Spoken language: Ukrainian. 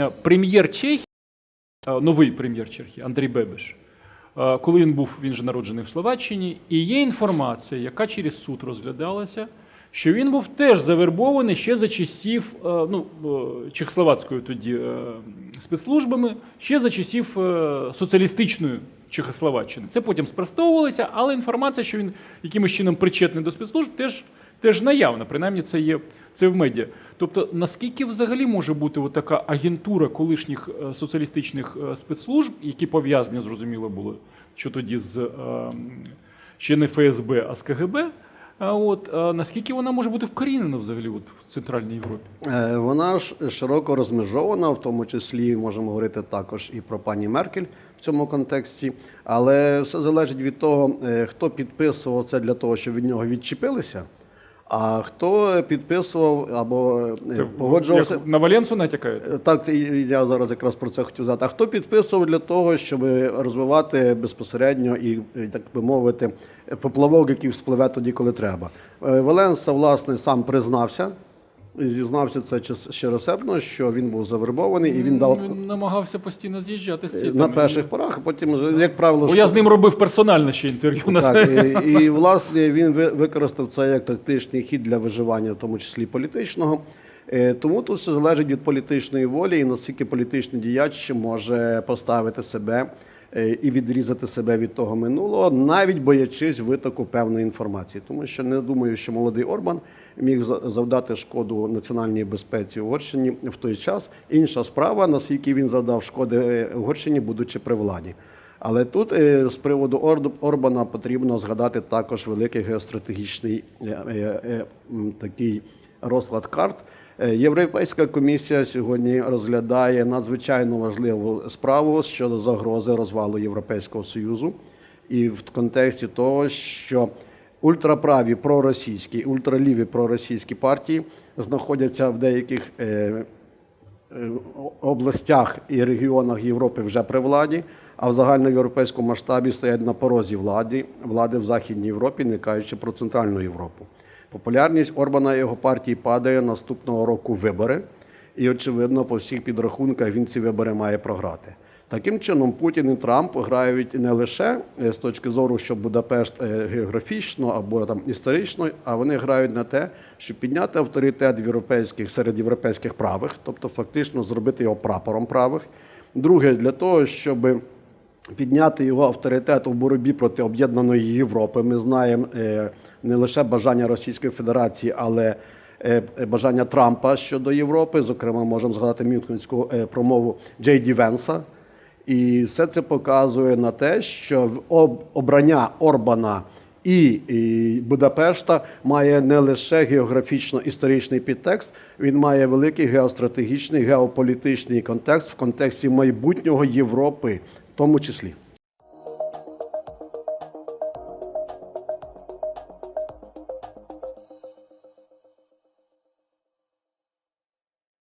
е, прем'єр Чехії, е, новий прем'єр Чехії Андрій Бебеш, е, коли він був, він же народжений в Словаччині, і є інформація, яка через суд розглядалася, що він був теж завербований ще за часів ну, чехословацькою тоді спецслужбами, ще за часів соціалістичної Чехословаччини. Це потім спростовувалося, але інформація, що він якимось чином причетний до спецслужб, теж, теж наявна. Принаймні, це є це в медіа. Тобто, наскільки взагалі може бути така агентура колишніх е, соціалістичних е, спецслужб, які пов'язані, зрозуміло, були, що тоді з е, ще не ФСБ, а з КГБ. От наскільки вона може бути вкорінена взагалі от в Центральній Європі? Вона ж широко розмежована, в тому числі можемо говорити також і про пані Меркель в цьому контексті. Але все залежить від того, хто підписував це для того, щоб від нього відчепилися, а хто підписував або е, Це погоджувався. як на Валенсу натякаєте? Е, Так, це я зараз якраз про це хотів знати. А хто підписував для того, щоб розвивати безпосередньо і, е, так би мовити, поплавок, який вспливе тоді, коли треба? Е, Валенса, власне, сам признався, зізнався це чис- щиросердно, що він був завербований і він дав Він намагався постійно з'їжджати з на перших порах, а потім, як правило, Бо я з ним робив персонально ще інтерв'ю так, і, і власне він ви- використав це як тактичний хід для виживання, в тому числі політичного. Е, Тому тут все залежить від політичної волі і наскільки політичний діяч може поставити себе е, і відрізати себе від того минулого, навіть боячись витоку певної інформації. Тому що не думаю, що молодий Орбан міг за- завдати шкоду національній безпеці Угорщині в той час. Інша справа, наскільки він завдав шкоди е, Угорщині, будучи при владі. Але тут е, з приводу Орбана потрібно згадати також великий геостратегічний е, такий розклад карт. Європейська комісія сьогодні розглядає надзвичайно важливу справу щодо загрози розвалу Європейського союзу, і в контексті того, що ультраправі проросійські, ультраліві проросійські партії знаходяться в деяких е, е, областях і регіонах Європи вже при владі, а в загальноєвропейському масштабі стоять на порозі влади, влади в Західній Європі, не кажучи про Центральну Європу. Популярність Орбана і його партії падає наступного року вибори, і очевидно, по всіх підрахунках він ці вибори має програти. Таким чином, Путін і Трамп грають не лише е, з точки зору, що Будапешт е, географічно або там історично, а вони грають на те, щоб підняти авторитет європейських серед європейських правих, тобто фактично зробити його прапором правих. Друге, для того, щоб підняти його авторитет у боротьбі проти об'єднаної Європи. Ми знаємо е, не лише бажання Російської Федерації, але бажання Трампа щодо Європи. Зокрема, можемо згадати Мюнхенську промову Джей Ді Венса. І все це показує на те, що обрання Орбана і Будапешта має не лише географічно-історичний підтекст, він має великий геостратегічний, геополітичний контекст в контексті майбутнього Європи, в тому числі.